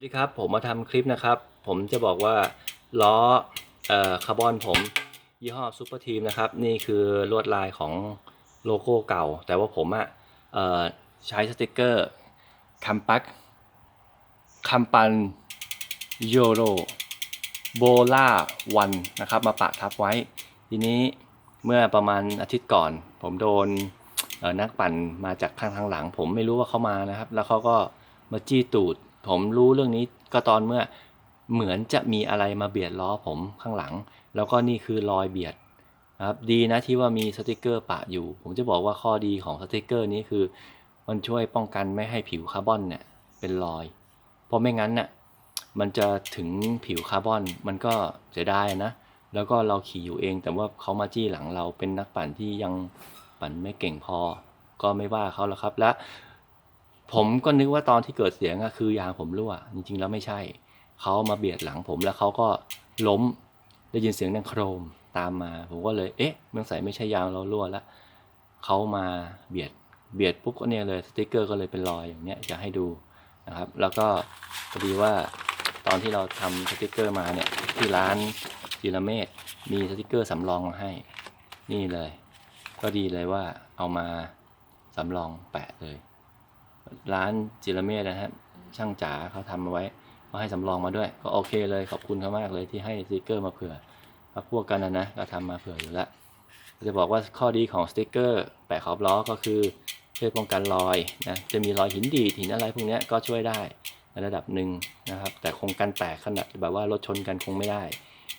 สวัสดีครับผมมาทำคลิปนะครับ ผมจะบอกว่าล้อเอ่อคาร์บอนผมยี่ห้อซูเปอร์ทีมนะครับ นี่คือลวดลายของโลโก้เก่า แต่ว่าผมอะเอ่อใช้สติกเกอร์คัมปักคัมปันโยโรโบล่าวันนะครับ มาปะทับไว้ ทีนี้เมื่อประมาณอาทิตย์ก่อน ผมโดนนักปั่นมาจากข้างทางหลัง ผมไม่รู้ว่าเขามานะครับ แล้วเขาก็มาจี้ตูด ผมรู้เรื่องนี้ก็ตอนเมื่อเหมือนจะมีอะไรมาเบียดล้อผมข้างหลัง แล้วก็นี่คือรอยเบียดนะครับดีนะที่ว่ามีสติกเกอร์ปะอยู่ ผมจะบอกว่าข้อดีของสติกเกอร์นี้คือ มันช่วยป้องกันไม่ให้ผิวคาร์บอนเนี่ยเป็นรอย เพราะไม่งั้นน่ะมันจะถึงผิวคาร์บอนมันก็เสียดายนะ แล้วก็เราขี่อยู่เอง แต่ว่าเขามาจี้หลังเราเป็นนักปั่นที่ยังปั่นไม่เก่งพอ ก็ไม่ว่าเขาแล้วครับและ ผมก็นึกว่าตอนที่เกิดเสียงอะคือยางผมรั่ว จริงๆแล้วไม่ใช่ เขามาเบียดหลังผมแล้วเขาก็ล้มได้ยินเสียงดังโครมตามมา ผมก็เลยเอ๊ะเมื่อใส่ไม่ใช่ยางเรารั่วแล้วเขามาเบียดเบียดปุ๊บก็เนี่ยเลยสติกเกอร์ก็เลยเป็นรอยอย่างเนี้ยจะให้ดูนะครับ แล้วก็พอดีว่าตอนที่เราทำสติกเกอร์มาเนี่ยที่ร้านจิรเมศมีสติกเกอร์สำรองมาให้ นี่เลย ก็ดีเลยว่าเอามาสำรองแปะเลย ร้านจิรเมธนะฮะช่างจ๋าเขาทำมาไว้เขาให้สำรองมาด้วย ก็โอเคเลยขอบคุณเขามากเลยที่ให้สติกเกอร์มาเผื่อพักพวกกันนะนะก็ทำมาเผื่ออยู่ล้วจะบอกว่าข้อดีของสติกเกอร์แปะขอบล้อก็คือช่วยป้องกันรอยนะจะมีรอยหินดีหินอะไรพวกเนี้ยก็ช่วยได้ในระดับหนึ่งนะครับ แต่คงกันแตกขนาดแบบว่ารถชนกันคงไม่ได้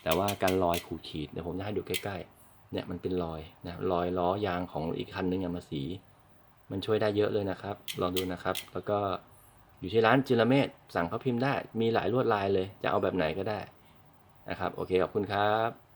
แต่ว่าการรอยขูดขีดเดี๋ยวผมจะให้ดูใกล้ๆเนี่ยมันเป็นรอยนะรอยล้อยางของอีกคันนึงอะมาสี มันช่วยได้เยอะเลยนะครับ ลองดูนะครับ แล้วก็อยู่ที่ร้านจิรเมศสั่งเขาพิมพ์ได้ มีหลายลวดลายเลย จะเอาแบบไหนก็ได้นะครับ โอเค ขอบคุณครับ